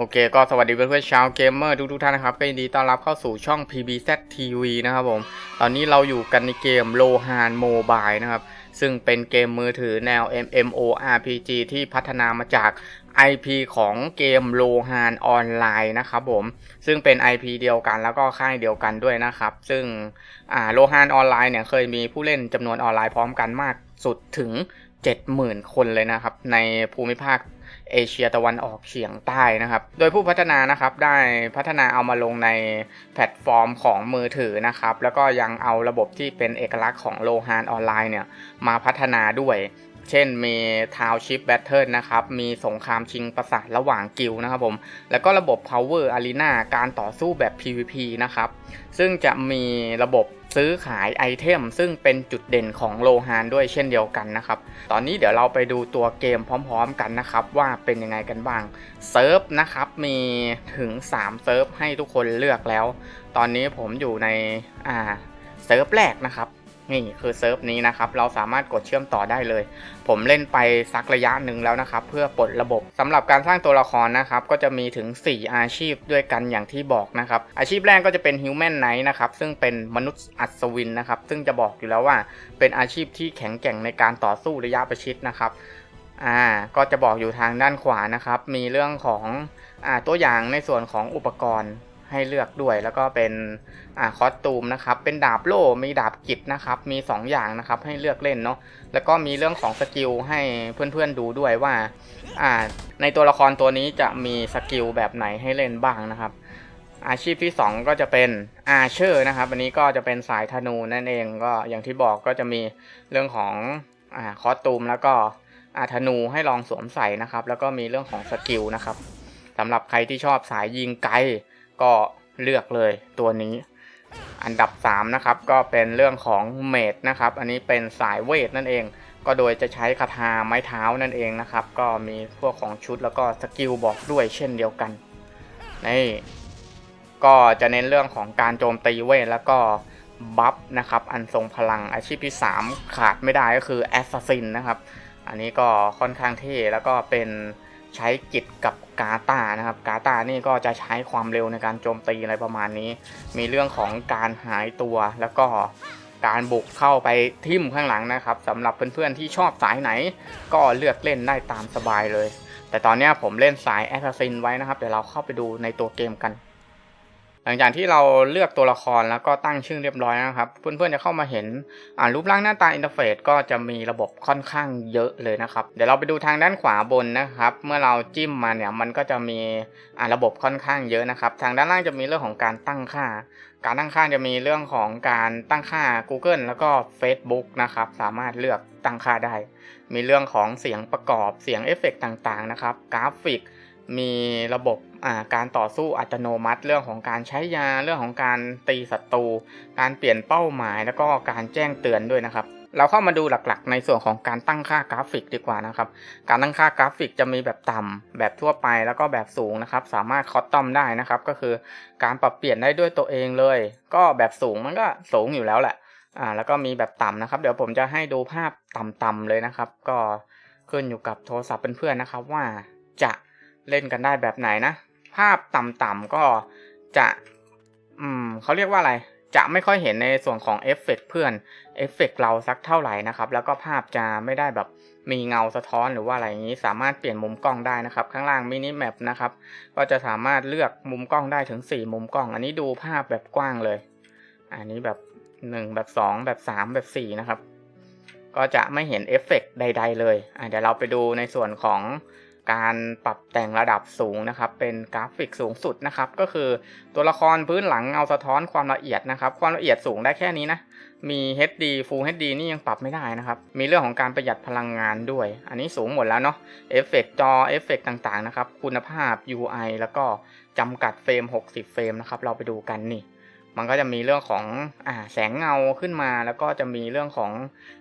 โอเคก็สวัสดีเพื่อนๆชาวเกมเมอร์ทุกๆท่านนะครับ ก็ยินดีต้อนรับเข้าสู่ช่อง PBZ TV นะครับผม ตอนนี้เราอยู่กันในเกม Lohan Mobile นะครับ ซึ่งเป็นเกมมือถือแนว MMORPG ที่พัฒนามาจาก IP ของเกม Lohan Online นะครับผม ซึ่งเป็น IP เดียวกันแล้วก็ค่ายเดียวกันด้วยนะครับ ซึ่งอ่า Lohan Online เนี่ยเคยมีผู้เล่นจำนวนออนไลน์พร้อมกันมากสุดถึง 70,000 คนเลยนะครับ ในภูมิภาค เอเชียตะวันออกเฉียงใต้นะครับ โดยผู้พัฒนานะครับได้พัฒนาเอามาลงในแพลตฟอร์มของมือถือนะครับ แล้วก็ยังเอาระบบที่เป็นเอกลักษณ์ของโลฮานออนไลน์เนี่ยมาพัฒนาด้วย เช่นมี Township Battle นะครับ มีสงครามชิงประสาทระหว่างกิลนะครับผม แล้วก็ระบบ Power Arena การต่อสู้แบบ PVP นะครับ ซึ่งจะมีระบบ ซื้อขายไอเทมซึ่งเป็นจุดเด่นของโลฮานด้วยเช่นเดียวกันนะครับ ตอนนี้เดี๋ยวเราไปดูตัวเกมพร้อมๆกันนะครับ ว่าเป็นยังไงกันบ้างเซิร์ฟนะครับมีถึง 3 เซิร์ฟให้ทุกคนเลือกแล้ว ตอนนี้ผมอยู่ในอ่าเซิร์ฟแรกนะครับ นี่คือเซิร์ฟนี้นะครับ เราสามารถกดเชื่อมต่อได้เลย ผมเล่นไปสักระยะหนึ่งแล้วนะครับ เพื่อปลดระบบสำหรับการสร้างตัวละครนะครับ ก็จะมีถึง 4 อาชีพด้วยกันอย่างที่บอกนะครับ อาชีพแรกก็จะเป็น Human Knight นะครับ ซึ่งเป็นมนุษย์อัศวินนะครับ ซึ่งจะบอกอยู่แล้วว่า เป็นอาชีพที่แข็งแกร่งในการต่อสู้ระยะประชิดนะครับอ่าก็จะบอกอยู่ทางด้านขวานะครับ มีเรื่องของอ่าตัวอย่างในส่วนของอุปกรณ์ ให้เลือกด้วย แล้วก็เป็นอ่าคอสตูมนะครับ เป็นดาบโล่มีดาบกิจนะครับ มี 2 อย่างนะครับให้เลือกเล่นเนาะแล้วก็มีเรื่องของสกิลให้เพื่อนๆดูด้วยว่าอ่า ในตัวละครตัวนี้จะมีสกิลแบบไหนให้เล่นบ้างนะครับ อาชีพที่ 2 ก็จะเป็นอาเชอร์นะครับ อันนี้ก็จะเป็นสายธนูนั่นเองก็อย่างที่บอกก็จะมีเรื่องของอ่าคอสตูมแล้วก็อาธนูให้ลองสวมใส่นะครับ แล้วก็มีเรื่องของสกิลนะครับสำหรับใครที่ชอบสายยิงไกล ก็เลือกเลยตัวนี้ อันดับ 3 นะครับ ก็เป็นเรื่องของเมดนะครับ อันนี้เป็นสายเวทนั่นเอง ก็โดยจะใช้คาถาไม้เท้านั่นเองนะครับ ก็มีพวกของชุดแล้วก็สกิลบอกด้วยเช่นเดียวกันนี่ก็จะเน้นเรื่องของการโจมตีเวทแล้วก็บัฟนะครับ อันทรงพลังอาชีพที่ 3 ขาดไม่ได้ก็คือแอสซัสซินนะครับ อันนี้ก็ค่อนข้างเท่แล้วก็เป็น ใช้กิจกับกาตานะครับกาตานี่ก็จะใช้ความเร็วในการโจมตีอะไรประมาณนี้ มีเรื่องของการหายตัวแล้วก็การบุกเข้าไปทิ่มข้างหลังนะครับสำหรับเพื่อนๆที่ชอบสายไหน ก็เลือกเล่นได้ตามสบายเลย แต่ตอนนี้ผมเล่นสายแอสซัสซินไว้นะครับ เดี๋ยวเราเข้าไปดูในตัวเกมกัน ลังจากที่เราเลือกตัวละครแล้วก็ตั้งชื่อเรียบร้อยนะครับ เพื่อนๆจะเข้ามาเห็นอ่ารูปร่างหน้าตาอินเทอร์เฟซก็จะมีระบบค่อนข้างเยอะเลยนะครับ เดี๋ยวเราไปดูทางด้านขวาบนนะครับ เมื่อเราจิ้มมาเนี่ยมันก็จะมีอ่าระบบค่อนข้างเยอะนะครับ ทางด้านล่างจะมีเรื่องของการตั้งค่า การตั้งค่าจะมีเรื่องของการตั้งค่า Google แล้วก็ Facebook นะครับ สามารถเลือกตั้งค่าได้ มีเรื่องของเสียงประกอบเสียงเอฟเฟกต์ต่างๆนะครับ กราฟิก มีระบบาการต่อสู้อัตโนมัติ เรื่องของการใช้ยาเรื่องของการตีศัตรูการเปลี่ยนเป้าหมาย แล้วก็การแจ้งเตือนด้วยนะครับ เราเข้ามาดูหลักๆ ในส่วนของการตั้งค่ากราฟิกดีกว่านะครับการตั้งค่ากราฟิกจะมีแบบต่ำแบบทั่วไปแล้วก็แบบสูงนะครับ สามารถคอสตอมได้นะครับ ก็คือการปรับเปลี่ยนได้ด้วยตัวเองเลย ก็แบบสูงมันก็สูงอยู่แล้วแหละอ่าแล้วก็มีแบบต่ำนะครับ เดี๋ยวผมจะให้ดูภาพต่ำๆเลยนะครับ ก็ขึ้นอยู่กับโทรศัพท์เพื่อนๆนะครับว่าจะ เล่นกันได้แบบไหนนะ ภาพต่ำๆก็จะ อืมเขาเรียกว่าอะไร จะไม่ค่อยเห็นในส่วนของเอฟเฟกต์เพื่อนเอฟเฟกต์เราสักเท่าไหร่นะครับ แล้วก็ภาพจะไม่ได้แบบมีเงาสะท้อนหรือว่าอะไรอย่างนี้ สามารถเปลี่ยนมุมกล้องได้นะครับ ข้างล่างมินิแมปนะครับ ก็จะสามารถเลือกมุมกล้องได้ถึง 4 มุมกล้อง อันนี้ดูภาพแบบกว้างเลย อันนี้แบบ 1 แบบ 2 แบบ 3 แบบ 4 นะครับ ก็จะไม่เห็นเอฟเฟกต์ใด ๆ เลยเดี๋ยวเราไปดูในส่วนของ การปรับแต่งระดับสูงนะครับ เป็นกราฟิกสูงสุดนะครับ ก็คือตัวละครพื้นหลังเงาสะท้อนความละเอียดนะครับ ความละเอียดสูงได้แค่นี้นะมี HD Full HD นี่ยังปรับไม่ได้นะครับ มีเรื่องของการประหยัดพลังงานด้วย อันนี้สูงหมดแล้วเนาะ เอฟเฟกจอ เอฟเฟกต่างๆนะครับ คุณภาพ UI แล้วก็จำกัดเฟรม 60 เฟรมนะครับ เราไปดูกันนี่ มันก็จะมีเรื่องของอแสงเงาขึ้นมา แล้วก็จะมีเรื่องของ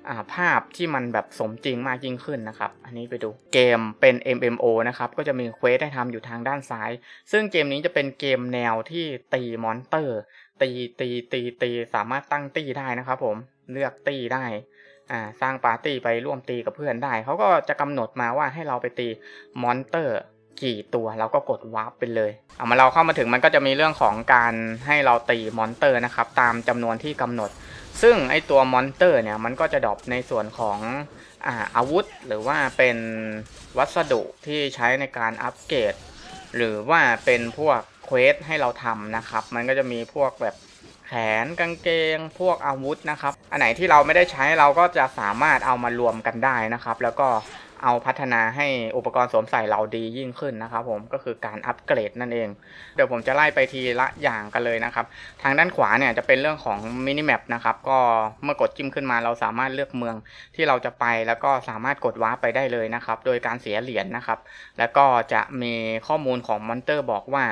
อภาพที่มันแบบสมจริงมากยิ่งขึ้นนะครับ อันนี้ไปดูเกมเป็น MMO นะครับ ก็จะมีเควสให้ทำอยู่ทางด้านซ้าย ซึ่งเกมนี้จะเป็นเกมแนวที่ตีมอนเตอร์ ตีตีตีตีสามารถตั้งตีได้นะครับผมเลือกตีได้สร้างปาร์ตี้ไปร่วมตีกับเพื่อนได้ เขาก็จะกำหนดมาว่าให้เราไปตีมอนเตอร์ กี่ตัวเราก็กดวาร์ปไปเลย เอามาเราเข้ามาถึงมันก็จะมีเรื่องของการให้เราตีมอนเตอร์นะครับตามจำนวนที่กำหนด ซึ่งไอตัวมอนเตอร์เนี่ยมันก็จะดรอปในส่วนของอาอาวุธ หรือว่าเป็นวัสดุที่ใช้ในการอัปเกรดหรือว่าเป็นพวกเควสให้เราทำนะครับ มันก็จะมีพวกแบบแขนกางเกง พวกอาวุธนะครับ อันไหนที่เราไม่ได้ใช้เราก็จะสามารถเอามารวมกันได้นะครับ แล้วก็ เอาพัฒนาให้อุปกรณ์สวมใส่เราดียิ่งขึ้นนะครับผมก็คือการอัปเกรดนั่นเอง เดี๋ยวผมจะไล่ไปทีละอย่างกันเลยนะครับ ทางด้านขวาเนี่ยจะเป็นเรื่องของมินิแมปนะครับก็เมื่อกดจิ้มขึ้นมาเราสามารถเลือกเมืองที่เราจะไปแล้วก็สามารถกดว้าร์ปไปได้เลยนะครับ โดยการเสียเหรียญนะครับ แล้วก็จะมีข้อมูลของมอนเตอร์บอกว่า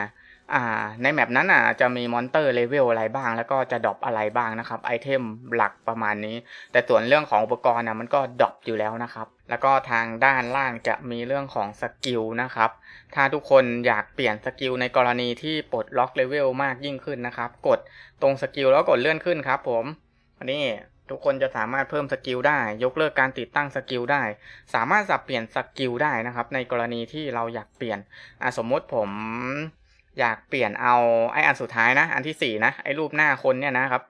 อ่าในแมปนั้นอะจะมีมอนเตอร์เลเวลอะไรบ้าง แล้วก็จะดรอปอะไรบ้างนะครับไอเทมหลักประมาณนี้ แต่ส่วนเรื่องของอุปกรณ์นะมันก็ดรอปอยู่แล้วนะครับ แล้วก็ทางด้านล่างจะมีเรื่องของสกิลนะครับ ถ้าทุกคนอยากเปลี่ยนสกิลในกรณีที่ปลดล็อกเลเวลมากยิ่งขึ้นนะครับ กดตรงสกิลแล้วกดเลื่อนขึ้นครับผมนนี้ทุกคนจะสามารถเพิ่มสกิลได้ ยกเลิกการติดตั้งสกิลได้ สามารถสับเปลี่ยนสกิลได้นะครับ ในกรณีที่เราอยากเปลี่ยนอะสมมติผมอยากเปลี่ยนเอาไออันสุดท้ายนะ อันที่สี่นะไอรูปหน้าคนเนี่ยนะครับ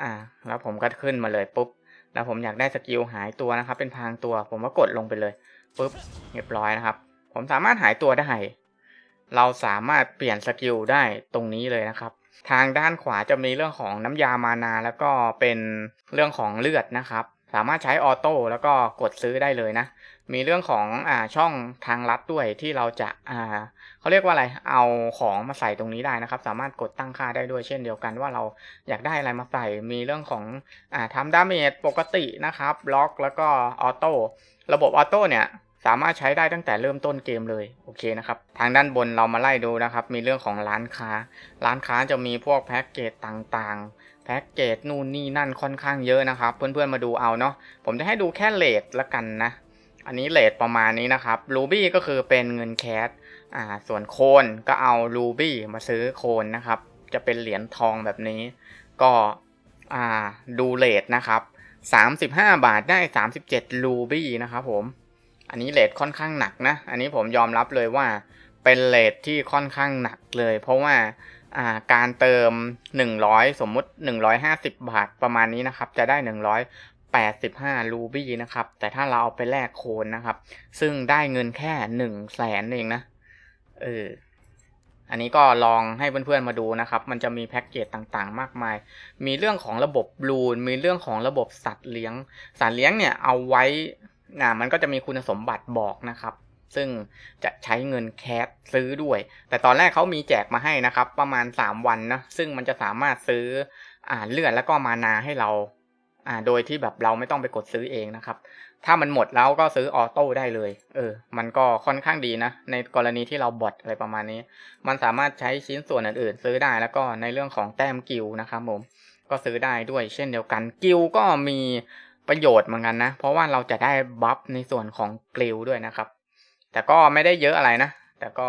อ่า แล้วผมก็ขึ้นมาเลยปุ๊บ แล้วผมอยากได้สกิลหายตัวนะครับ เป็นพรางตัว ผมก็กดลงไปเลยปุ๊บเรียบร้อยนะครับ ผมสามารถหายตัวได้ เราสามารถเปลี่ยนสกิลได้ตรงนี้เลยนะครับ ทางด้านขวาจะมีเรื่องของน้ำยามานาแล้วก็เป็นเรื่องของเลือดนะครับ สามารถใช้ออโต้แล้วก็กดซื้อได้เลยนะ มีเรื่องของอ่าช่องทางลัดด้วยที่เราจะอ่าเขาเรียกว่าอะไร เอาของมาใส่ตรงนี้ได้นะครับ สามารถกดตั้งค่าได้ด้วยเช่นเดียวกันว่าเราอยากได้อะไรมาใส่ มีเรื่องของอ่าทำดาเมจปกตินะครับ ล็อกแล้วก็ออโต้ ระบบออโต้เนี่ย สามารถใช้ได้ตั้งแต่เริ่มต้นเกมเลยโอเคนะครับทางด้านบนเรามาไล่ดูนะครับ มีเรื่องของร้านค้า ร้านค้าจะมีพวกแพ็กเกจต่างๆ แพ็กเกจนู่นนี่นั่นค่อนข้างเยอะนะครับ เพื่อนๆมาดูเอาเนาะผมจะให้ดูแค่เลทละกันนะ อันนี้เลทประมาณนี้นะครับรูบี้ก็คือเป็นเงินแคสอ่าส่วนโคนก็เอารูบี้มาซื้อโคนนะครับ จะเป็นเหรียญทองแบบนี้ ก็อ่าดูเลทนะครับ 35 บาทได้ 37รูบี้นะครับผม อันนี้เลทค่อนข้างหนักนะ อันนี้ผมยอมรับเลยว่าเป็นเลทที่ค่อนข้างหนักเลย เพราะว่าการเติม 100 สมมุติ 150 บาทประมาณนี้นะครับ จะได้ 185 รูบี้นะครับ แต่ถ้าเราเอาไปแลกโคนนะครับ ซึ่งได้เงินแค่1 0 0 0 0แสนเองนะ เออ อันนี้ก็ลองให้เพื่อนๆมาดูนะครับ มันจะมีแพ็กเกจต่างๆ มากมาย มีเรื่องของระบบบลูน มีเรื่องของระบบสัตว์เลี้ยง สัตว์เลี้ยงเนี่ยเอาไว้ นะมันก็จะมีคุณสมบัติบอกนะครับ ซึ่งจะใช้เงินแคสซื้อด้วย แต่ตอนแรกเขามีแจกมาให้นะครับ ประมาณ 3 วันนะซึ่งมันจะสามารถซื้ออ่าเลือดแล้วก็มานาให้เราอ่าโดยที่แบบเราไม่ต้องไปกดซื้อเองนะครับ ถ้ามันหมดแล้วก็ซื้อออโต้ได้เลย เออ มันก็ค่อนข้างดีนะ ในกรณีที่เราบอทอะไรประมาณนี้ มันสามารถใช้ชิ้นส่วนอื่นๆ ซื้อได้แล้วก็ในเรื่องของแต้มกิลนะครับผม ก็ซื้อได้ด้วยเช่นเดียวกัน กิลก็มี ประโยชน์เหมือนกันนะ เพราะว่าเราจะได้บัฟในส่วนของกิลด้วยนะครับ แต่ก็ไม่ได้เยอะอะไรนะ แต่ก็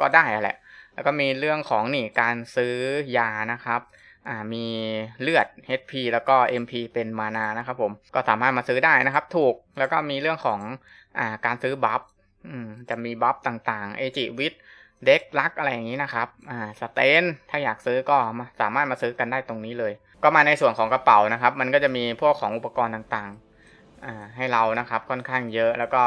ก็ได้แหละ แล้วก็มีเรื่องของนี่การซื้อยานะครับอ่ามีเลือด HP แล้วก็ MP เป็นมานานะครับผมก็สามารถมาซื้อได้นะครับ ถูกแล้วก็มีเรื่องของอ่าการซื้อบัฟอืมจะมีบัฟต่างๆเอจิวิทเด็กลักอะไรอย่างนี้นะครับอ่าสเตนถ้าอยากซื้อก็มาสามารถมาซื้อกันได้ตรงนี้เลย ก็มาในส่วนของกระเป๋านะครับ มันก็จะมีพวกของอุปกรณ์ต่างๆให้เรานะครับค่อนข้างเยอะแล้วก็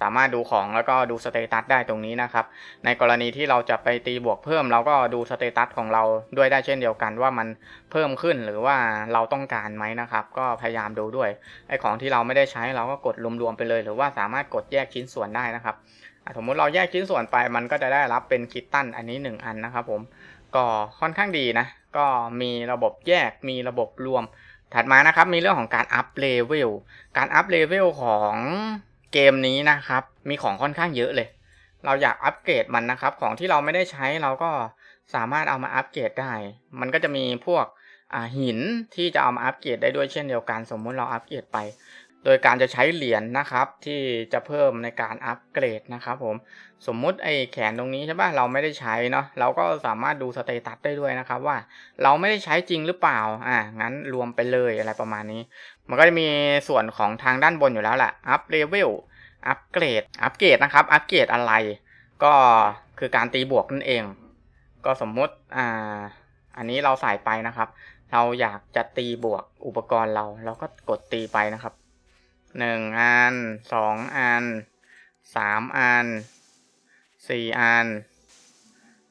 สามารถดูของแล้วก็ดูสเตตัสได้ตรงนี้นะครับ ในกรณีที่เราจะไปตีบวกเพิ่ม เราก็ดูสเตตัสของเราด้วยได้เช่นเดียวกันว่ามันเพิ่มขึ้นหรือว่าเราต้องการไหมนะครับ ก็พยายามดูด้วยไอของที่เราไม่ได้ใช้เราก็กดรวมๆไปเลย หรือว่าสามารถกดแยกชิ้นส่วนได้นะครับสมมุติเราแยกชิ้นส่วนไปมันก็จะได้รับเป็นคิตตันอันนี้ 1 อันนะครับผมก็ค่อนข้างดีนะ ก็มีระบบแยกมีระบบรวม ถัดมานะครับมีเรื่องของการอัพเลเวลการอัพเลเวลของเกมนี้นะครับ มีของค่อนข้างเยอะเลย เราอยากอัปเกรดมันนะครับ ของที่เราไม่ได้ใช้เราก็สามารถเอามาอัปเกรดได้ มันก็จะมีพวกหินที่จะเอามาอัปเกรดได้ด้วยเช่นเดียวกัน สมมุติเราอัปเกรดไป โดยการจะใช้เหรียญนนะครับ ที่จะเพิ่มในการอัปเกรดนะครับผมสมมุติไอ้แขนตรงนี้ใช่ปะเราไม่ได้ใช้เนาะเราก็สามารถดูสเตตัสได้ด้วยนะครับว่าเราไม่ได้ใช้จริงหรือเปล่าอ่างั้นรวมไปเลยอะไรประมาณนี้ มันก็จะมีส่วนของทางด้านบนอยู่แล้วแหละอัพเลเวลอัปเกรดอัปเกรดนะครับอัปเกรดอะไรก็คือการตีบวกนั่นเอง ก็สมมุติอ่าอันนี้เราใส่ไปนะครับ เราอยากจะตีบวกอุปกรณ์เรา เราก็กดตีไปนะครับ หนึ่งอันสองอันสามอันสี่อัน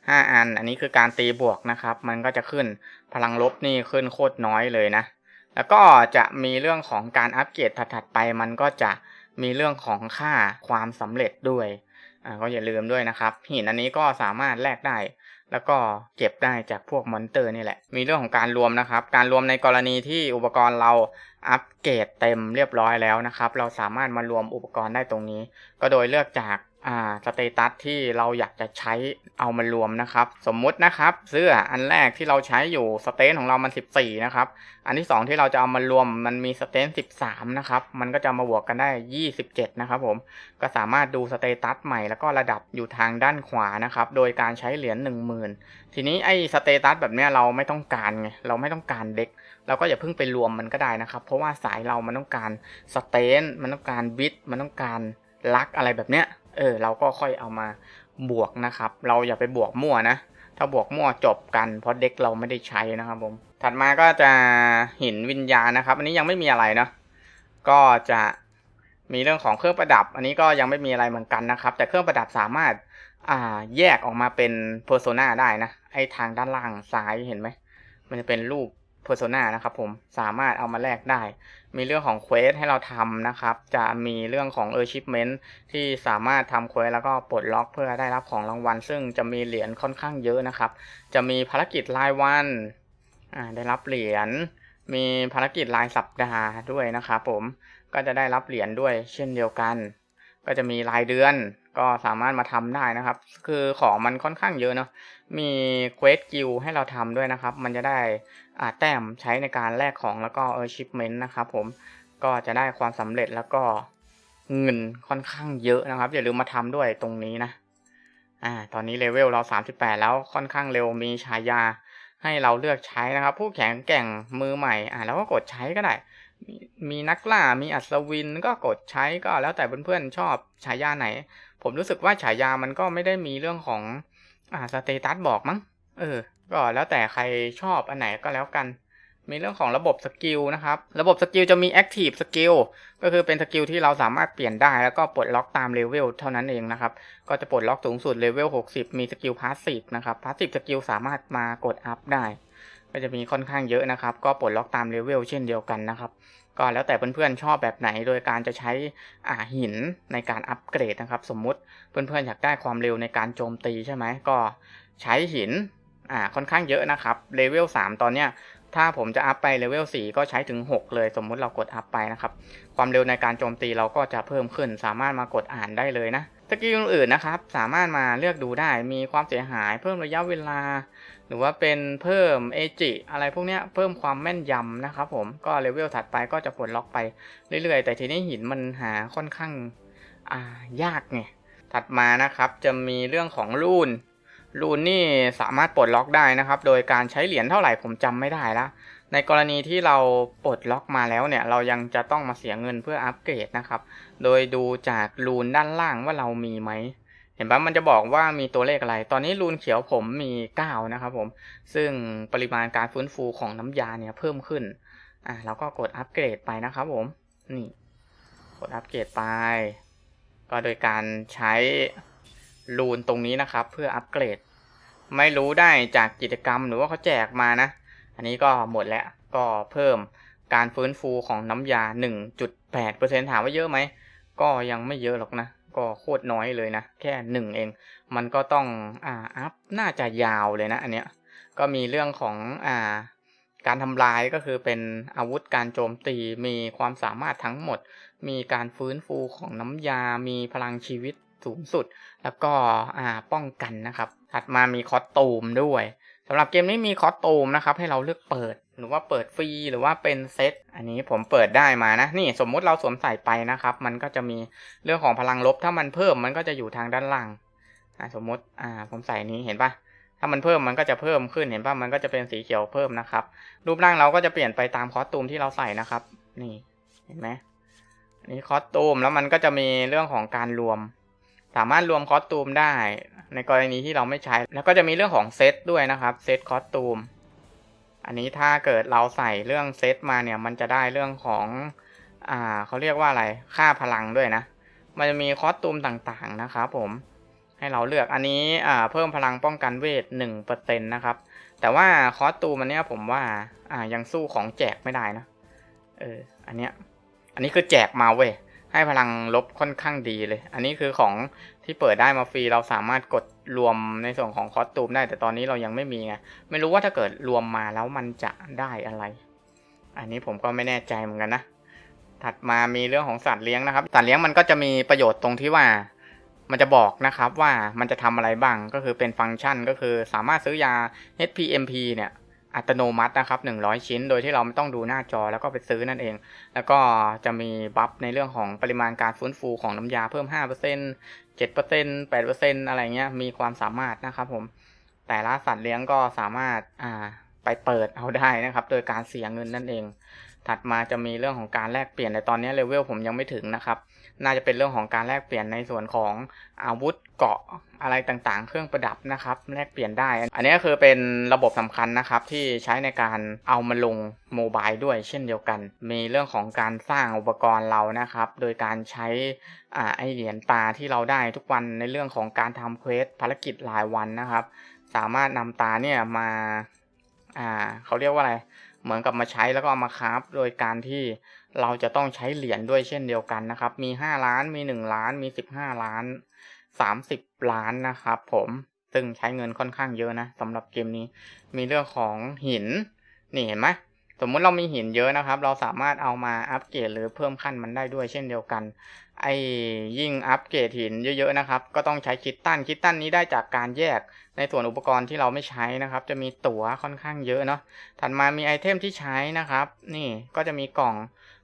ห้าอัน อันนี้คือการตีบวกนะครับ มันก็จะขึ้นพลังลบนี่ขึ้นโคตรน้อยเลยนะ แล้วก็จะมีเรื่องของการอัปเกรดถัดๆไป มันก็จะมีเรื่องของค่าความสำเร็จด้วยอ่าก็อย่าลืมด้วยนะครับหินอันนี้ก็สามารถแลกได้ แล้วก็เก็บได้จากพวกมอนเตอร์นี่แหละ มีเรื่องของการรวมนะครับ การรวมในกรณีที่อุปกรณ์เราอัปเกรดเต็มเรียบร้อยแล้วนะครับ เราสามารถมารวมอุปกรณ์ได้ตรงนี้ ก็โดยเลือกจาก อ่าสเตตัสที่เราอยากจะใช้เอามารวมนะครับ สมมุตินะครับเสื้ออันแรกที่เราใช้อยู่สเตนของเรามัน 14 นะครับ อันที่ 2 ที่เราจะเอามารวมมันมีสเตน13 นะครับ มันก็จะมาบวกกันได้ 27 นะครับผมก็สามารถดูสเตตัสใหม่แล้วก็ระดับอยู่ทางด้านขวานะครับ โดยการใช้เหรียญ10,000 ทีนี้ไอ้สเตตัสแบบเนี้ยเราไม่ต้องการไงเราไม่ต้องการเด็ก เราก็อย่าเพิ่งไปรวมมันก็ได้นะครับ เพราะว่าสายเรามันต้องการสเตนมันต้องการบิตมันต้องการลักอะไรแบบเนี้ย เออเราก็ค่อยเอามาบวกนะครับ เราอย่าไปบวกมั่วนะ ถ้าบวกมั่วจบกันเพราะเด็กเราไม่ได้ใช้นะครับผม ถัดมาก็จะหินวิญญาณนะครับ อันนี้ยังไม่มีอะไรเนาะ ก็จะมีเรื่องของเครื่องประดับ อันนี้ก็ยังไม่มีอะไรเหมือนกันนะครับ แต่เครื่องประดับสามารถอ่าแยกออกมาเป็นเพอร์โซนาได้นะ ไอ้ทางด้านล่างซ้ายเห็นไหม มันจะเป็นรูป เพอร์โซนานะครับผมสามารถเอามาแลกได้ มีเรื่องของเควสให้เราทำนะครับ จะมีเรื่องของ achievement ที่สามารถทำเควสแล้วก็ปลดล็อกเพื่อได้รับของรางวัล ซึ่งจะมีเหรียญค่อนข้างเยอะนะครับ จะมีภารกิจรายวันได้รับเหรียญมีภารกิจรายสัปดาห์ด้วยนะครับผมก็จะได้รับเหรียญด้วยเช่นเดียวกัน ก็จะมีรายเดือนก็สามารถมาทำได้นะครับ คือของมันค่อนข้างเยอะเนาะมีเควสกิลให้เราทำด้วยนะครับ มันจะได้อ่าแต้มใช้ในการแลกของแล้วก็ achievement นะครับผมก็จะได้ความสำเร็จแล้วก็เงินค่อนข้างเยอะนะครับ อย่าลืมมาทำด้วยตรงนี้นะอ่าตอนนี้เลเวลเรา 38 แล้วค่อนข้างเร็วมีฉายาให้เราเลือกใช้นะครับ ผู้แข็งแกร่งมือใหม่อ่าแล้วก็กดใช้ก็ได้ มีนักล่ามีอัศวินก็กดใช้ก็แล้วแต่เพื่อนๆชอบฉายาไหน ผมรู้สึกว่าฉายามันก็ไม่ได้มีเรื่องของอ่าสเตตัสบอกมั้งเออ ก็แล้วแต่ใครชอบอันไหนก็แล้วกัน มีเรื่องของระบบสกิลนะครับ ระบบสกิลจะมี Active Skill ก็คือเป็นสกิลที่เราสามารถเปลี่ยนได้แล้วก็ปลดล็อกตามเลเวลเท่านั้นเองนะครับ ก็จะปลดล็อกสูงสุดเลเวล60 มีสกิลพาสซีฟนะครับพาสซีฟสกิลสามารถมากดอัพได้ ก็จะมีค่อนข้างเยอะนะครับ ก็ปลดล็อกตามเลเวลเช่นเดียวกันนะครับ ก็แล้วแต่เพื่อนๆชอบแบบไหน โดยการจะใช้อ่าหินในการอัปเกรดนะครับ สมมุติเพื่อนๆอยากได้ความเร็วในการโจมตีใช่ไหมก็ใช้หินอ่าค่อนข้างเยอะนะครับเลเวล3ตอนเนี้ยถ้าผมจะอัพไปเลเวล4ก็ใช้ถึง 6 เลย สมมุติเรากดอัพไปนะครับ ความเร็วในการโจมตีเราก็จะเพิ่มขึ้น สามารถมากดอ่านได้เลยนะสกิลอื่นนะครับ สามารถมาเลือกดูได้มีความเสียหายเพิ่มระยะเวลา หรือว่าเป็นเพิ่มเอจิอะไรพวกนี้เพิ่มความแม่นยำนะครับผมก็เลเวลถัดไปก็จะปลดล็อกไปเรื่อยๆ แต่ทีนี้หินมันหาค่อนข้างายากไงถัดมานะครับจะมีเรื่องของรูนรูนนี่สามารถปลดล็อกได้นะครับ โดยการใช้เหรียญเท่าไหร่ผมจำไม่ได้ละในกรณีที่เราปลดล็อกมาแล้วเนี่ย เรายังจะต้องมาเสียเงินเพื่ออัปเกรดนะครับ โดยดูจากรูนด้านล่างว่าเรามีไหม เห็นปะมันจะบอกว่ามีตัวเลขอะไร ตอนนี้รูนเขียวผมมี 9 นะครับผม ซึ่งปริมาณการฟื้นฟูของน้ำยาเนี่ยเพิ่มขึ้น อะเราก็กดอัปเกรดไปนะครับผม นี่ กดอัปเกรดไป ก็โดยการใช้รูนตรงนี้นะครับ เพื่ออัปเกรด ไม่รู้ได้จากกิจกรรมหรือว่าเขาแจกมานะ อันนี้ก็หมดแล้ว ก็เพิ่มการฟื้นฟูของน้ำยา 1.8%ถามว่าเยอะไหม ก็ยังไม่เยอะหรอกนะ ก็โคตรน้อยเลยนะ แค่หนึ่งเอง มันก็ต้องอ่าอัพน่าจะยาวเลยนะอันเนี้ยก็มีเรื่องของอ่าการทำลายก็คือเป็นอาวุธการโจมตีมีความสามารถทั้งหมด มีการฟื้นฟูของน้ำยา มีพลังชีวิตสูงสุด แล้วก็อ่าป้องกันนะครับ ถัดมามีคอสตูมด้วย สำหรับเกมนี้มีคอสตูมนะครับให้เราเลือกเปิดหรือว่าเปิดฟรีหรือว่าเป็นเซตอันนี้ผมเปิดได้มานะ นี่สมมุติเราสวมใส่ไปนะครับ มันก็จะมีเรื่องของพลังลบถ้ามันเพิ่มมันก็จะอยู่ทางด้านล่างสมมติอ่าผมใส่นี้เห็นปะถ้ามันเพิ่มมันก็จะเพิ่มขึ้นเห็นปะมันก็จะเป็นสีเขียวเพิ่มนะครับ รูปร่างเราก็จะเปลี่ยนไปตามคอสตูมที่เราใส่นะครับ นี่เห็นไหมอันนี้คอสตูมแล้วมันก็จะมีเรื่องของการรวม สามารถรวมคอสตูมได้ ในกรณีที่เราไม่ใช้ แล้วก็จะมีเรื่องของเซตด้วยนะครับเซตคอสตูมอันนี้ถ้าเกิดเราใส่เรื่องเซตมาเนี่ยมันจะได้เรื่องของอ่าเขาเรียกว่าอะไรค่าพลังด้วยนะ มันจะมีคอสตูมต่างๆนะครับผมให้เราเลือกอันนี้อ่าเพิ่มพลังป้องกันเวทหนึ่งเปอร์เซ็นต์นะครับแต่ว่าคอสตูมอันเนี้ยผมว่าอ่ายังสู้ของแจกไม่ได้นะเอออันเนี้ยอันนี้คือแจกมาเว้ย ให้พลังลบค่อนข้างดีเลย อันนี้คือของที่เปิดได้มาฟรีเราสามารถกดรวมในส่วนของคอสตูมได้ แต่ตอนนี้เรายังไม่มีไง ไม่รู้ว่าถ้าเกิดรวมมาแล้วมันจะได้อะไร อันนี้ผมก็ไม่แน่ใจเหมือนกันนะ ถัดมามีเรื่องของสัตว์เลี้ยงนะครับ สัตว์เลี้ยงมันก็จะมีประโยชน์ตรงที่ว่า มันจะบอกนะครับว่ามันจะทำอะไรบ้าง ก็คือเป็นฟังก์ชันก็คือสามารถซื้อยา HPMP เนี่ย อัตโนมัตินะครับ 100 ชิ้น โดยที่เราไม่ต้องดูหน้าจอแล้วก็ไปซื้อนั่นเอง แล้วก็จะมีบัฟในเรื่องของปริมาณการฟื้นฟูของน้ำยาเพิ่ม 5% 7% 8%อะไรเงี้ย มีความสามารถนะครับผม แต่ละสัตว์เลี้ยงก็สามารถอ่าไปเปิดเอาได้นะครับ โดยการเสียเงินนั่นเอง ถัดมาจะมีเรื่องของการแลกเปลี่ยนแต่ตอนนี้เลเวลผมยังไม่ถึงนะครับ น่าจะเป็นเรื่องของการแลกเปลี่ยนในส่วนของอาวุธเกาะอะไรต่างๆ เครื่องประดับนะครับแลกเปลี่ยนได้ อันนี้ก็คือเป็นระบบสำคัญนะครับที่ใช้ในการเอามาลงโมบายด้วยเช่นเดียวกัน มีเรื่องของการสร้างอุปกรณ์เรานะครับ โดยการใช้อ่าไอเหรียญตาที่เราได้ทุกวันในเรื่องของการทำเควสภารกิจรายวันนะครับ สามารถนำตาเนี่ยมาอ่าเขาเรียกว่าอะไร เหมือนกับมาใช้แล้วก็เอามาคราฟโดยการที่ เราจะต้องใช้เหรียญด้วยเช่นเดียวกันนะครับ มี 5 ล้าน มี 1 ล้าน มี 15 ล้าน 30 ล้านนะครับผมซึ่งใช้เงินค่อนข้างเยอะนะสำหรับเกมนี้ มีเรื่องของหิน นี่เห็นไหมสมมุติเรามีหินเยอะนะครับ เราสามารถเอามาอัปเกรดหรือเพิ่มขั้นมันได้ด้วยเช่นเดียวกัน ไอ้ยิ่งอัปเกรดหินเยอะๆนะครับ ก็ต้องใช้คิตตันคิตตันนี้ได้จากการแยกในส่วนอุปกรณ์ที่เราไม่ใช้นะครับ จะมีตั๋วค่อนข้างเยอะเนาะ ถัดมามีไอเทมที่ใช้นะครับ นี่ก็จะมีกล่อง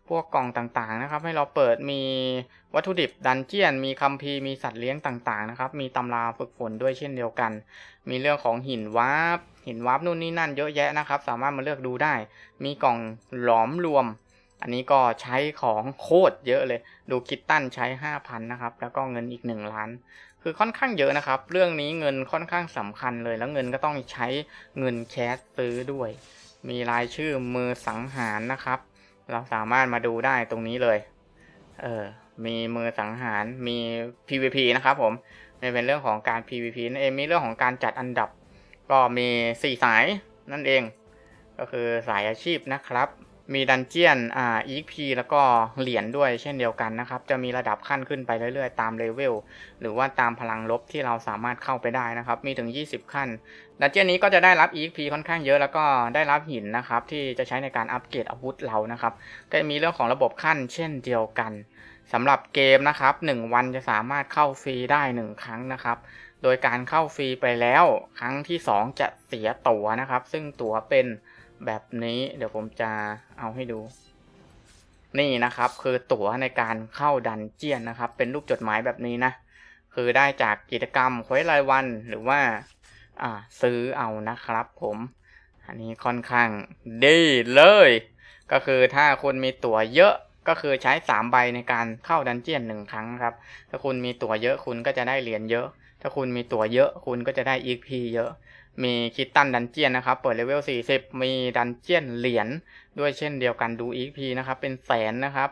พวกกล่องต่างๆนะครับ ให้เราเปิดมีวัตถุดิบดันเจียน มีคัมภีร์มีสัตว์เลี้ยงต่างๆนะครับ มีตำราฝึกฝนด้วยเช่นเดียวกัน มีเรื่องของหินวาร์ปหินวาร์ปนู่นนี่นั่นเยอะแยะนะครับ สามารถมาเลือกดูได้ มีกล่องหลอมรวม อันนี้ก็ใช้ของโคตรเยอะเลย ดูคิตตันใช้ 5,000นะครับ แล้วก็เงินอีก 1 ล้าน คือค่อนข้างเยอะนะครับ เรื่องนี้เงินค่อนข้างสำคัญเลย แล้วเงินก็ต้องใช้เงินแคสซื้อด้วย มีรายชื่อมือสังหารนะครับ เราสามารถมาดูได้ตรงนี้เลย เออ มีมือสังหาร มี PVP นะครับผมไม่เป็นเรื่องของการ PVP นั่นเองมีเรื่องของการจัดอันดับ ก็มี4สายนั่นเอง ก็คือสายอาชีพนะครับ มีดันเจียน อ่า EXP แล้วก็เหรียญด้วยเช่นเดียวกันนะครับ จะมีระดับขั้นขึ้นไปเรื่อยๆ ตามเลเวล หรือว่าตามพลังลบที่เราสามารถเข้าไปได้นะครับ มีถึง 20 ขั้น ดันเจียนนี้ก็จะได้รับ EXP ค่อนข้างเยอะแล้วก็ได้รับหินนะครับ ที่จะใช้ในการอัปเกรดอาวุธเรานะครับ ก็มีเรื่องของระบบขั้นเช่นเดียวกันสำหรับเกมนะครับ 1 วันจะสามารถเข้าฟรีได้ 1 ครั้งนะครับ โดยการเข้าฟรีไปแล้วครั้งที่ 2 จะเสียตั๋วนะครับ ซึ่งตั๋วเป็นแบบนี้เดี๋ยวผมจะเอาให้ดู นี่นะครับคือตั๋วในการเข้าดันเจียนนะครับ เป็นรูปจดหมายแบบนี้นะคือได้จากกิจกรรมเควสรายวันหรือว่า อ่าซื้อเอานะครับผม อันนี้ค่อนข้างดีเลย ก็คือถ้าคุณมีตั๋วเยอะก็คือใช้ 3 ใบในการเข้าดันเจียนหนึ่งครั้งครับ ถ้าคุณมีตั๋วเยอะคุณก็จะได้เหรียญเยอะ ถ้าคุณมีตั๋วเยอะคุณก็จะได้ EP เยอะ มีคิตตันดันเจียนนะครับ เปิดเลเวล 40 มีดันเจียนเหรียญด้วยเช่นเดียวกันดู EP นะครับ เป็นแสนนะครับ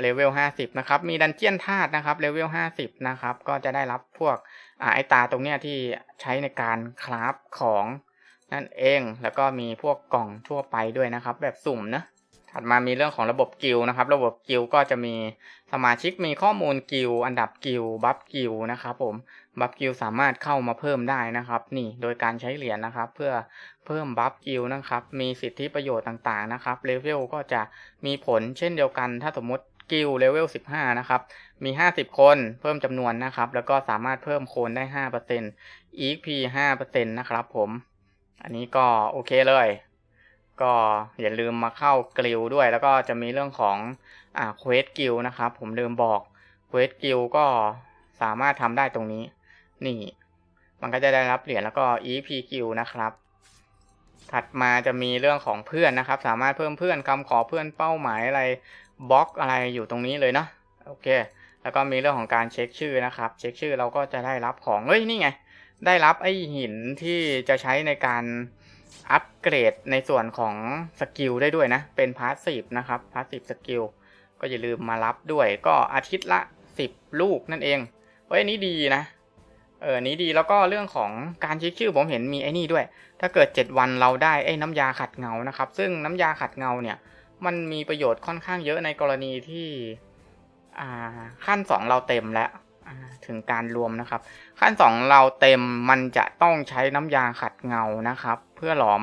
เลเวล 50 นะครับ มีดันเจียนธาตุนะครับ เลเวล 50 นะครับ ก็จะได้รับพวกอไอตาตรงเนี้ยที่ใช้ในการคราฟของนั่นเอง แล้วก็มีพวกกล่องทั่วไปด้วยนะครับ แบบสุ่มนะ ถัดมามีเรื่องของระบบกิลนะครับ ระบบกิลก็จะมีสมาชิกมีข้อมูลกิลอันดับกิลบัฟกิลนะครับผม บัฟกิลสามารถเข้ามาเพิ่มได้นะครับ นี่โดยการใช้เหรียญนะครับ เพื่อเพิ่มบัฟกิลนะครับ มีสิทธิประโยชน์ต่างๆนะครับ เลเวลก็จะมีผลเช่นเดียวกัน ถ้าสมมติ กิลเลเวล 15 นะครับ มี 50 คนเพิ่มจำนวนนะครับ แล้วก็สามารถเพิ่มโคนได้ 5% EXP 5%นะครับผม อันนี้ก็โอเคเลย ก็อย่าลืมมาเข้ากลิวด้วย แล้วก็จะมีเรื่องของอ่าเควสกิลนะครับ ผมลืมบอกเควสกิลก็สามารถทำได้ตรงนี้ นี่ มันก็จะได้รับเหรียญแล้วก็ EP กิลนะครับถัดมาจะมีเรื่องของเพื่อนนะครับ สามารถเพิ่มเพื่อนคำขอเพื่อนเป้าหมายอะไร บล็อกอะไรอยู่ตรงนี้เลยเนาะโอเค แล้วก็มีเรื่องของการเช็คชื่อนะครับ เช็คชื่อเราก็จะได้รับของเฮ้ยนี่ไง ได้รับไอหินที่จะใช้ในการอัปเกรดในส่วนของสกิลได้ด้วยนะ เป็นพาสซีฟนะครับพาสซีฟสกิลก็อย่าลืมมารับด้วยก็อาทิตย์ละ 10 ลูกนั่นเองเฮ้ยนี้ดีนะเออนนี้ดีแล้วก็เรื่องของการเช็คชื่อผมเห็นมีไอ้นี่ด้วย ถ้าเกิด 7 วันเราได้ไอ้น้ำยาขัดเงานะครับ ซึ่งน้ำยาขัดเงาเนี่ย มันมีประโยชน์ค่อนข้างเยอะในกรณีที่ขั้น 2 เราเต็มแล้วถึงการรวมนะครับ ขั้น 2 เราเต็มมันจะต้องใช้น้ำยาขัดเงานะครับ เพื่อหลอม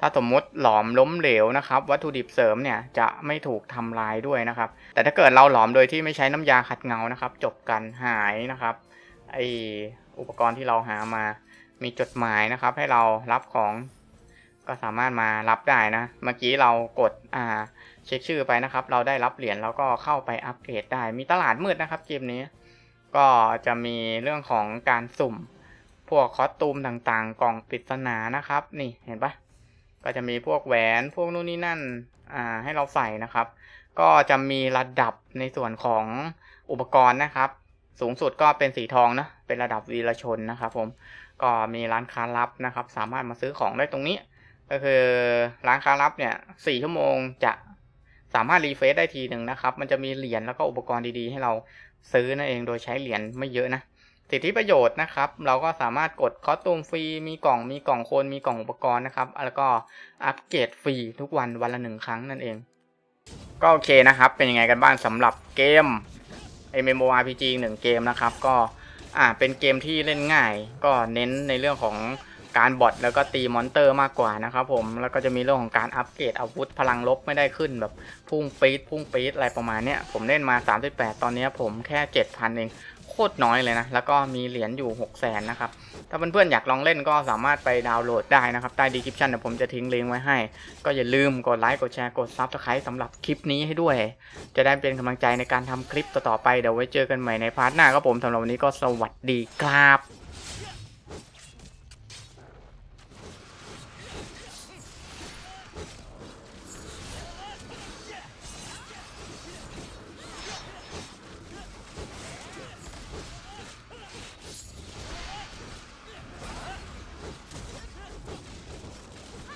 ถ้าสมมติหลอมล้มเหลวนะครับ วัตถุดิบเสริมเนี่ยจะไม่ถูกทำลายด้วยนะครับ แต่ถ้าเกิดเราหลอมโดยที่ไม่ใช้น้ำยาขัดเงานะครับ จบกันหายนะครับไออุปกรณ์ที่เราหามามีจดหมายนะครับ ให้เรารับของ ก็สามารถมารับได้นะ เมื่อกี้เรากดอ่าเช็คชื่อไปนะครับ เราได้รับเหรียญแล้วก็เข้าไปอัปเกรดได้ มีตลาดมืดนะครับเกมนี้ ก็จะมีเรื่องของการสุ่ม พวกคอสตูมต่างๆ กล่องปริศนานะครับ นี่เห็นปะก็จะมีพวกแหวนพวกนู่นนี่นั่นอ่าให้เราใส่นะครับ ก็จะมีระดับในส่วนของอุปกรณ์นะครับ สูงสุดก็เป็นสีทองนะเป็นระดับวีรชนนะครับ ผมก็มีร้านค้าลับนะครับ สามารถมาซื้อของได้ตรงนี้ ก็คือร้านค้าลับเนี่ยสี่ชั่วโมงจะสามารถรีเฟซได้ทีหนึ่งนะครับ มันจะมีเหรียญแล้วก็อุปกรณ์ดีๆ ให้เราซื้อนั่นเองโดยใช้เหรียญไม่เยอะนะ สิทธิประโยชน์นะครับ เราก็สามารถกดคอสตูมฟรี มีกล่อง มีกล่องโคน มีกล่องอุปกรณ์นะครับ แล้วก็อัปเกรดฟรีทุกวันวันละหนึ่งครั้งนั่นเอง ก็โอเคนะครับ เป็นยังไงกันบ้างสำหรับเกม MMORPG หนึ่งเกมนะครับ ก็อ่าเป็นเกมที่เล่นง่าย ก็เน้นในเรื่องของ การบอทแล้วก็ตีมอนเตอร์มากกว่านะครับผมแล้วก็จะมีเรื่องของการอัปเกรดอาวุธพลังลบไม่ได้ขึ้นแบบพุ่งปี๊ดพุ่งปี๊ดอะไรประมาณเนี้ยผมเล่นมา 38 ตอนนี้ผมแค่ 7,000 เองโคตรน้อยเลยนะ แล้วก็มีเหรียญอยู่ 6 0 0 0 0นะครับ ถ้าเพื่อนๆอยากลองเล่นก็สามารถไปดาวน์โหลดได้นะครับ ใต้ดีคริปชันเดี๋ยวผมจะทิ้งลิงก์ไว้ให้ ก็อย่าลืมกดไลค์ กดแชร์ กดซับสไครต์สำหรับคลิปนี้ให้ด้วย จะได้เป็นกำลังใจในการทำคลิปต่อๆไป เดี๋ยวไว้เจอกันใหม่ในพาร์ทหน้าก็ผมสำหรับวันนี้ก็สวัสดีครับ